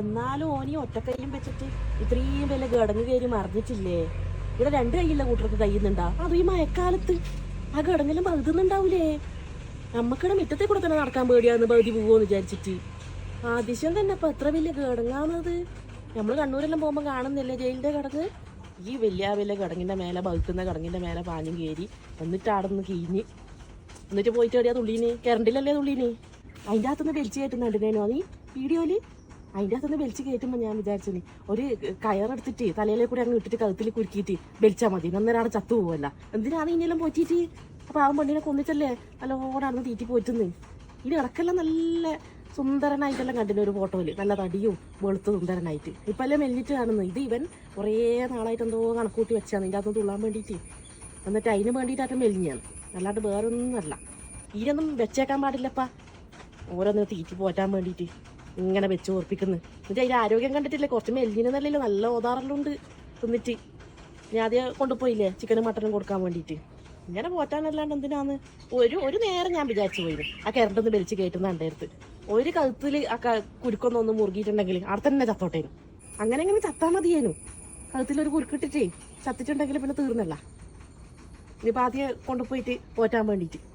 എന്നാലും ഓനി ഒറ്റക്കൈയും വെച്ചിട്ട് ഇത്രയും വലിയ ഘടങ്ങ് കയറി മറിഞ്ഞിട്ടില്ലേ? ഇവിടെ രണ്ട് കൈയുള്ള കൂട്ടർക്ക് കയ്യുന്നുണ്ടാ? അതും ഈ മഴക്കാലത്ത് ആ ഘടങ്ങെല്ലാം പകുതുന്നുണ്ടാവൂലേ? നമ്മക്കിടെ മുറ്റത്തെ കൂടെ തന്നെ നടക്കാൻ പേടിയാന്ന് പകുതി പോവോന്ന് വിചാരിച്ചിട്ട്. ആദിശം തന്നെ അപ്പൊ എത്ര വലിയ ഘടങ്ങാന്നത് നമ്മൾ കണ്ണൂരെല്ലാം പോകുമ്പോ കാണുന്നില്ലേ ജയിലിന്റെ കടങ്ങ്? ഈ വലിയ വലിയ കടങ്ങിന്റെ മേലെ ബകുക്കുന്ന കടങ്ങിന്റെ മേലെ പാഞ്ഞും കയറി എന്നിട്ട് അവിടെ നിന്ന് കീഞ്ഞ്. എന്നിട്ട് പോയിട്ട് എവിടെയാ തുള്ളീന്? കരണ്ടില്ലല്ലേ തുള്ളീന്? അതിന്റെ അകത്തുനിന്ന് വലിച്ചു കയറ്റുന്നുണ്ട് നീ വീഡിയോയിൽ അതിന്റെ അകത്തുനിന്ന് വെളിച്ച് കയറ്റുമ്പോൾ ഞാൻ വിചാരിച്ചു ഒരു കയറെടുത്തിട്ട് തലയിലെ കൂടി അങ്ങ് ഇട്ടിട്ട് കഴുത്തിൽ കുരുക്കിയിട്ട് വലിച്ചാൽ മതി. അന്നേരം അവിടെ ചത്തു പോവല്ല. എന്തിനാണ് ഇനിയെല്ലാം പോറ്റിയിട്ട്? അപ്പോൾ ആ പെണ്ണിനെ കൊന്നിട്ടല്ലേ നല്ലോണം അവിടെ തീറ്റി പോറ്റുന്നു? ഇനി ഇടക്കെല്ലാം നല്ല സുന്ദരനായിട്ടെല്ലാം കണ്ടിന് ഒരു ഫോട്ടോയിൽ നല്ല തടിയും വെളുത്ത സുന്ദരനായിട്ട്. ഇപ്പം എല്ലാം മെല്ലിട്ട് കാണുന്നു. ഇത് ഇവൻ കുറേ നാളായിട്ട് എന്തോ കണക്കൂട്ടി വെച്ചാണ്. ഇതിന്റെ അകത്തുനിന്ന് തുള്ളാൻ വേണ്ടിയിട്ട്. എന്നിട്ട് അതിന് വേണ്ടിയിട്ടായിട്ട് മെലിഞ്ഞാണ്. അല്ലാണ്ട് വേറൊന്നുമല്ല. ഇതിനൊന്നും വെച്ചേക്കാൻ പാടില്ലപ്പാ. ഓരോന്ന് തീറ്റി പോറ്റാൻ വേണ്ടിയിട്ട്. ഇങ്ങനെ വെച്ച് ഓർപ്പിക്കുന്നത് എന്നിട്ട് അതിന്റെ ആരോഗ്യം കണ്ടിട്ടില്ലേ? കുറച്ച് മെലിഞ്ഞിനല്ലേ നല്ല ഓതാറെല്ലാം ഉണ്ട് തിന്നിട്ട്. ഞാൻ ആദ്യം കൊണ്ടുപോയില്ലേ? ചിക്കനും മട്ടനും കൊടുക്കാൻ വേണ്ടിയിട്ട്. ഇങ്ങനെ പോറ്റാനല്ലാണ്ട് എന്തിനാന്ന്? ഒരു ഒരു നേരം ഞാൻ വിചാരിച്ചു പോയിരുന്നു. ആ കിരണ്ടൊന്ന് വലിച്ച് കയറ്റുന്ന എന്റെ ഒരു കഴുത്തിൽ ആ കുരുക്കൊന്നും ഒന്ന് മുറുകിയിട്ടുണ്ടെങ്കിൽ അവിടെ തന്നെ ചത്തോട്ടേനു. അങ്ങനെ ഇങ്ങനെ ചത്താൽ മതിയേനു. കഴുത്തിലൊരു കുരുക്കിട്ടിട്ടേ ചത്തിട്ടുണ്ടെങ്കിൽ പിന്നെ തീർന്നല്ല. ഇനിയിപ്പോൾ ആദ്യം കൊണ്ടുപോയിട്ട് പോറ്റാൻ വേണ്ടിയിട്ട്.